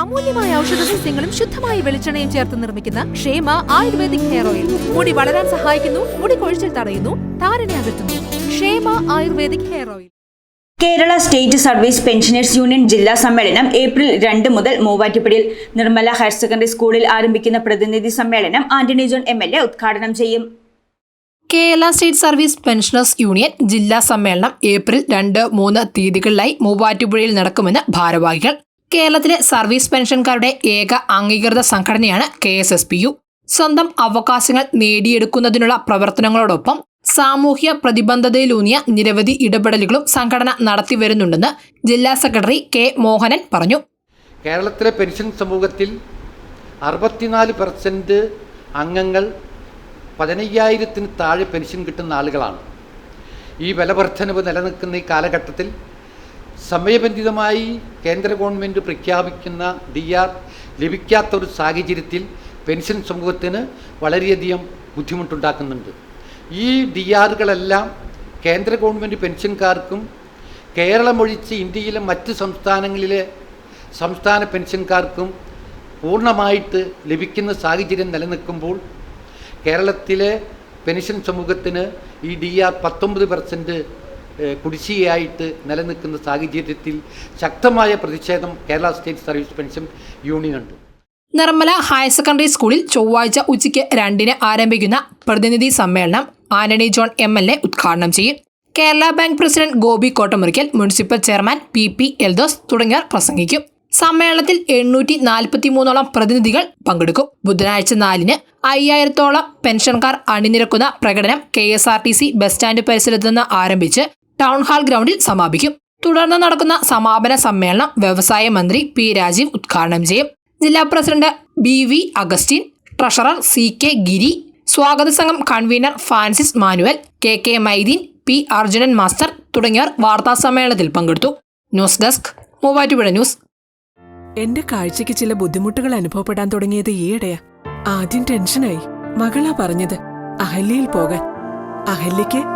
അമൂല്യമായ ഔഷധ സസ്യങ്ങളും ശുദ്ധമായ വെളിച്ചെണ്ണയും ചേർത്ത് നിർമ്മിക്കുന്ന ക്ഷേമ ആയുർവേദിക് ഹെയർ ഓയിൽ. മുടി വളരാൻ സഹായിക്കുന്നു മുടി കൊഴിച്ചിൽ തടയുന്നു താരനെ അകറ്റുന്നു. Kshema ayurvedic hair oil. Kerala state service pensioners union ജില്ലാ സമ്മേളനം ഏപ്രിൽ രണ്ട് മുതൽ മൂവാറ്റുപടിയിൽ നിർമ്മല ഹയർ സെക്കൻഡറി സ്കൂളിൽ ആരംഭിക്കുന്ന പ്രതിനിധി സമ്മേളനം Antony John M L A ഉദ്ഘാടനം ചെയ്യും. Kerala state service pensioners union ജില്ലാ സമ്മേളനം ഏപ്രിൽ രണ്ട് മൂന്ന് തീയതികളിലായി മൂവാറ്റുപുഴയിൽ നടക്കുമെന്ന് ഭാരവാഹികൾ കേരളത്തിലെ സർവീസ് പെൻഷൻകാരുടെ ഏക അംഗീകൃത സംഘടനയാണ് K S S P U. സ്വന്തം അവകാശങ്ങൾ നേടിയെടുക്കുന്നതിനുള്ള പ്രവർത്തനങ്ങളോടൊപ്പം സാമൂഹ്യ പ്രതിബദ്ധതയിലൂന്നിയ നിരവധി ഇടപെടലുകളും സംഘടന നടത്തി വരുന്നുണ്ടെന്ന് ജില്ലാ സെക്രട്ടറി കെ മോഹനൻ പറഞ്ഞു. കേരളത്തിലെ പെൻഷൻ സമൂഹത്തിൽ അറുപത്തിനാല് പെർസെന്റ് അംഗങ്ങൾ പതിനയ്യായിരത്തിന് താഴെ പെൻഷൻ കിട്ടുന്ന ആളുകളാണ്. ഈ വിലവർദ്ധനവ് നിലനിൽക്കുന്ന ഈ കാലഘട്ടത്തിൽ സമയബന്ധിതമായി കേന്ദ്ര ഗവൺമെന്റ് പ്രഖ്യാപിക്കുന്ന ഡി ആർ ലഭിക്കാത്ത ഒരു സാഹചര്യത്തിൽ പെൻഷൻ സമൂഹത്തിന് വളരെയധികം ബുദ്ധിമുട്ടുണ്ടാക്കുന്നുണ്ട്. ഈ ഡി ആറുകളെല്ലാം കേന്ദ്ര ഗവൺമെന്റ് പെൻഷൻകാർക്കും കേരളമൊഴിച്ച് ഇന്ത്യയിലെ മറ്റ് സംസ്ഥാനങ്ങളിലെ സംസ്ഥാന പെൻഷൻകാർക്കും പൂർണമായിട്ട് ലഭിക്കുന്ന സാഹചര്യം നിലനിൽക്കുമ്പോൾ കേരളത്തിലെ പെൻഷൻ സമൂഹത്തിന് ഈ ഡി ആർ പത്തൊമ്പത് പെർസെന്റ് കുടിശ്ശികയായിട്ട് നിലനിൽക്കുന്ന സാഹചര്യത്തിൽ ശക്തമായ പ്രതിഷേധം Kerala state service pension union യൂണിയനുണ്ട് Nirmala higher secondary സ്കൂളിൽ ചൊവ്വാഴ്ച ഉച്ചയ്ക്ക് രണ്ടിന് ആരംഭിക്കുന്ന പ്രതിനിധി സമ്മേളനം Antony John M L A ഉദ്ഘാടനം ചെയ്യും. Kerala bank president Gopi Kottamurickal municipal chairman P P Eldhose തുടങ്ങിയവർ പ്രസംഗിക്കും. സമ്മേളനത്തിൽ എണ്ണൂറ്റി നാൽപ്പത്തി മൂന്നോളം പ്രതിനിധികൾ പങ്കെടുക്കും. ബുധനാഴ്ച നാലിന് അയ്യായിരത്തോളം പെൻഷൻകാർ അണിനിരക്കുന്ന പ്രകടനം K S R T C bus stand പരിസരത്ത് നിന്ന് ആരംഭിച്ച് ടൗൺ ഹാൾ ഗ്രൗണ്ടിൽ സമാപിക്കും. തുടർന്ന് നടക്കുന്ന സമാപന സമ്മേളനം വ്യവസായ മന്ത്രി പി രാജീവ് ഉദ്ഘാടനം ചെയ്യും. ജില്ലാ president B V Augustine treasurer C K Giri സ്വാഗത സംഘം convener Francis Manuel K K Maideen P Arjunan master തുടങ്ങിയവർ വാർത്താ സമ്മേളനത്തിൽ പങ്കെടുത്തു. News desk Muvattupuzha news. എന്റെ കാഴ്ചയ്ക്ക് ചില ബുദ്ധിമുട്ടുകൾ അനുഭവപ്പെടാൻ തുടങ്ങിയത് ഈയിടെയാ. ആദ്യം ടെൻഷനായി. മകളാ പറഞ്ഞത് അഹല്യയിൽ പോകാൻ. അഹല്യയ്ക്ക്